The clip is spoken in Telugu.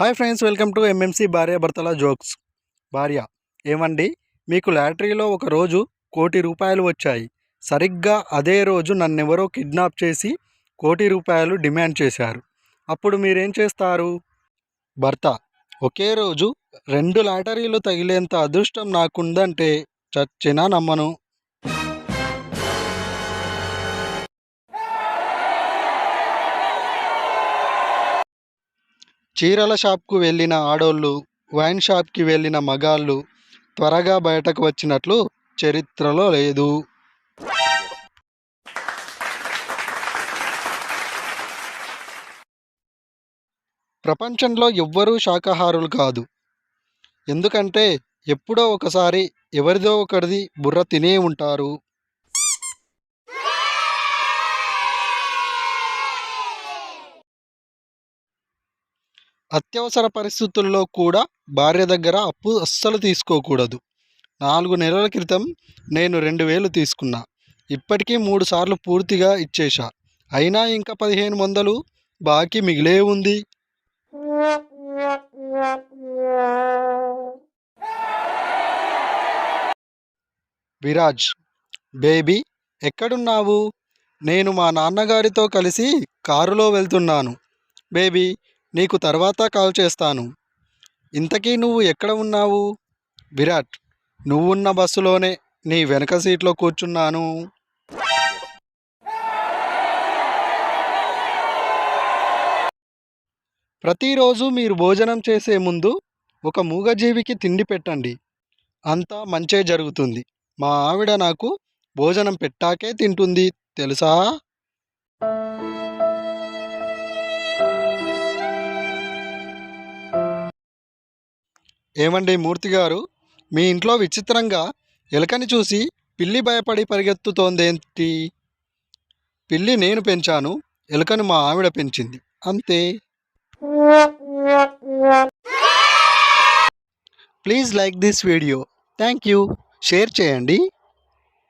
Hi friends welcome to MMC భార్యాభర్తల జోక్స్. భార్య ఏమండి? మీకు లాటరీలో ఒక రోజు కోటి రూపాయలు వచ్చాయి. సరిగ్గా అదే రోజు నన్నెవరో కిడ్నాప్ చేసి కోటి రూపాయలు డిమాండ్ చేశారు. అప్పుడు మీరేం చేస్తారు? భర్త ఒకే రోజు రెండు లాటరీలు తగిలేంత అదృష్టం నాకుందంటే చచ్చినా నమ్మను. చీరల షాప్కు వెళ్ళిన ఆడోళ్ళు వైన్ షాప్కి వెళ్ళిన మగాళ్ళు త్వరగా బయటకు వచ్చినట్లు చరిత్రలో లేదు. ప్రపంచంలో ఎవ్వరూ శాకాహారులు కాదు. ఎందుకంటే ఎప్పుడో ఒకసారి ఎవరిదో ఒకరిది బుర్ర తినే ఉంటారు. అత్యవసర పరిస్థితుల్లో కూడా భార్య దగ్గర అప్పు అస్సలు తీసుకోకూడదు. నాలుగు నెలల క్రితం నేను రెండు వేలు తీసుకున్నా. ఇప్పటికీ మూడు సార్లు పూర్తిగా ఇచ్చేశా. అయినా ఇంకా పదిహేను వందలు బాకీ మిగిలే ఉంది. విరాజ్ బేబీ ఎక్కడున్నావు? నేను మా నాన్నగారితో కలిసి కారులో వెళ్తున్నాను. బేబీ నీకు తర్వాత కాల్ చేస్తాను. ఇంతకీ నువ్వు ఎక్కడ ఉన్నావు? విరాట్ నువ్వున్న బస్సులోనే నీ వెనక సీట్లో కూర్చున్నాను. ప్రతిరోజు మీరు భోజనం చేసే ముందు ఒక మూగజీవికి తిండి పెట్టండి. అంతా మంచే జరుగుతుంది. మా ఆవిడ నాకు భోజనం పెట్టాకే తింటుంది. తెలుసా? ఏమండి మూర్తి గారు? మీ ఇంట్లో విచిత్రంగా ఎలుకని చూసి పిల్లి భయపడి పరిగెత్తుతోందేంటి? పిల్లి నేను పెంచాను ఎలుకను మా ఆవిడ పెంచింది. అంతే. Please like this video. Thank you. Share చేయండి.